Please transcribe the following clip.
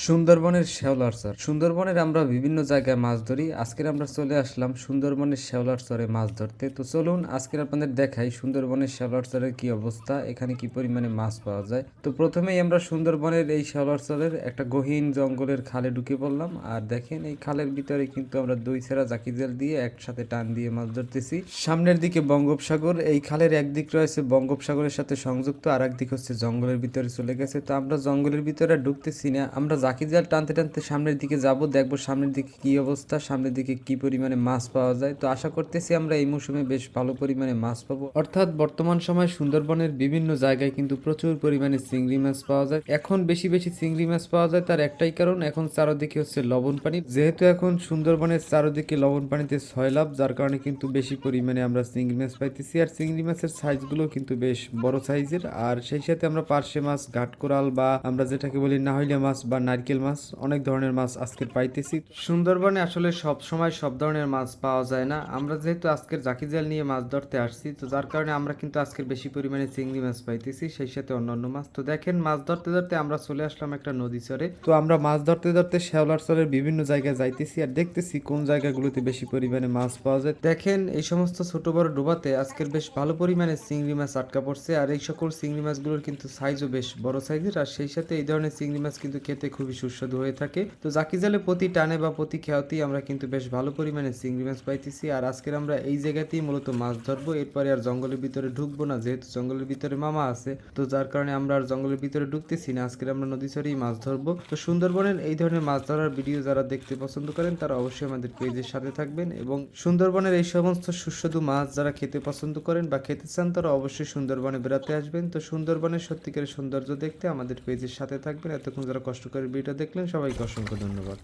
সুন্দরবনের শেওলার চর। সুন্দরবনের আমরা বিভিন্ন জায়গায় মাছ ধরি। আজকের আমরা চলে আসলাম সুন্দরবনের শেওলার চরে মাছ ধরতে। তো চলুন আজকের আপনাদের দেখাই সুন্দরবনের শেওলার চরের কি অবস্থা, এখানে কি পরিমাণে মাছ পাওয়া যায়। তো প্রথমেই আমরা সুন্দরবনের এই শেওলার চরের একটা গহীন জঙ্গলের খালে ঢুকে পড়লাম। আর দেখেন, এই খালের ভিতরে কিন্তু আমরা দুই সেরা জাকি জাল দিয়ে একসাথে টান দিয়ে মাছ ধরতেছি। সামনের দিকে বঙ্গোপসাগর, এই খালের একদিক রয়েছে বঙ্গোপসাগরের সাথে সংযুক্ত আর একদিক হচ্ছে জঙ্গলের ভিতরে চলে গেছে। তো আমরা জঙ্গলের ভিতরে ঢুকতেছি না। আমরা জাকি জাল টানতে টানতে সামনের দিকে যাব, দেখব সামনের দিকে কি অবস্থা, সামনের দিকে কি পরিমাণে মাছ পাওয়া যায়। তো আশা করতেছি আমরা এই মৌসুমে বেশ ভালো পরিমাণে মাছ পাবো। অর্থাৎ বর্তমান সময় সুন্দরবনের বিভিন্ন জায়গায় কিন্তু প্রচুর পরিমাণে চিংড়ি মাছ পাওয়া যায়। এখন বেশি বেশি চিংড়ি মাছ পাওয়া যায় তার একটাই কারণ, এখন চারদিকে হচ্ছে লবণ পানি। যেহেতু এখন সুন্দরবনের চারোদিকে লবণ পানিতে সয়লাভ যার কারণে কিন্তু বেশি পরিমাণে আমরা চিংড়ি মাছ পাইতেছি। আর চিংড়ি মাছের সাইজগুলো কিন্তু বেশ বড় সাইজের। আর সেই সাথে আমরা পার্শে মাছ, ঘাটকোরাল বা আমরা যেটাকে বলি নাহইলে মাছ বা নারকেল মাছ অনেক ধরনের মাছ আজকের পাইতেছি। সুন্দরবনে আসলে সব সময় সব ধরনের মাছ পাওয়া যায় না। আমরা যেহেতু আজকের জাকি জাল নিয়ে মাছ ধরতে আসছি তো যার কারণে আমরা কিন্তু আজকের বেশি পরিমাণে চিংড়ি মাছ পাইতেছি সেই সাথে অন্যান্য মাছ। তো দেখেন মাছ ধরতে ধরতে আমরা চলে আসলাম একটা নদী চরে। তো আমরা মাছ ধরতে ধরতে শেওলার চরের বিভিন্ন জায়গায় যাইতেছি আর দেখতেছি কোন জায়গাগুলোতে বেশি পরিমাণে মাছ পাওয়া যায়। দেখেন এই সমস্ত ছোট বড় ডোবাতে আজকের বেশ ভালো পরিমাণে চিংড়ি মাছ আটকা পড়ছে আর এই সকল চিংড়ি মাছগুলোর কিন্তু সাইজও বেশ বড় সাইজের আর সেই সাথে এই ধরনের চিংড়ি মাছ কিন্তু খেতে খুবই সুস্বাদু হয়ে থাকে। তো জাকি জালে প্রতি টানে বা প্রতি খেয়াতেই আমরা কিন্তু বেশ ভালো পরিমাণে চিংড়ি মাছ পাইতেছি। আর আজকের আমরা এই জায়গাতেই মূলত মাছ ধরবো। এরপরে আর জঙ্গলের ভিতরে ঢুকবো না, যেহেতু জঙ্গলের ভিতরে মামা আছে। তো যার কারণে আমরা আর জঙ্গলের ভিতরে ঢুকতেছি না, আজকের আমরা নদী চরেই মাছ ধরবো। তো সুন্দরবনের এই ধরনের মাছ ধরার ভিডিও যারা দেখতে পছন্দ করেন, তারা অবশ্যই আমাদের পেজের সাথে থাকবেন এবং সুন্দরবনের এই সমস্ত সুস্বাদু মাছ যারা খেতে পছন্দ করেন বা খেতে চান, তারা অবশ্যই সুন্দরবনে বেড়াতে আসবেন। তো সুন্দরবনের সত্যিকারের সৌন্দর্য দেখতে আমাদের পেজের সাথে থাকবেন। এতক্ষণ যারা কষ্ট করে ভিডিও দেখলেন সবাইকে অসংখ্য ধন্যবাদ।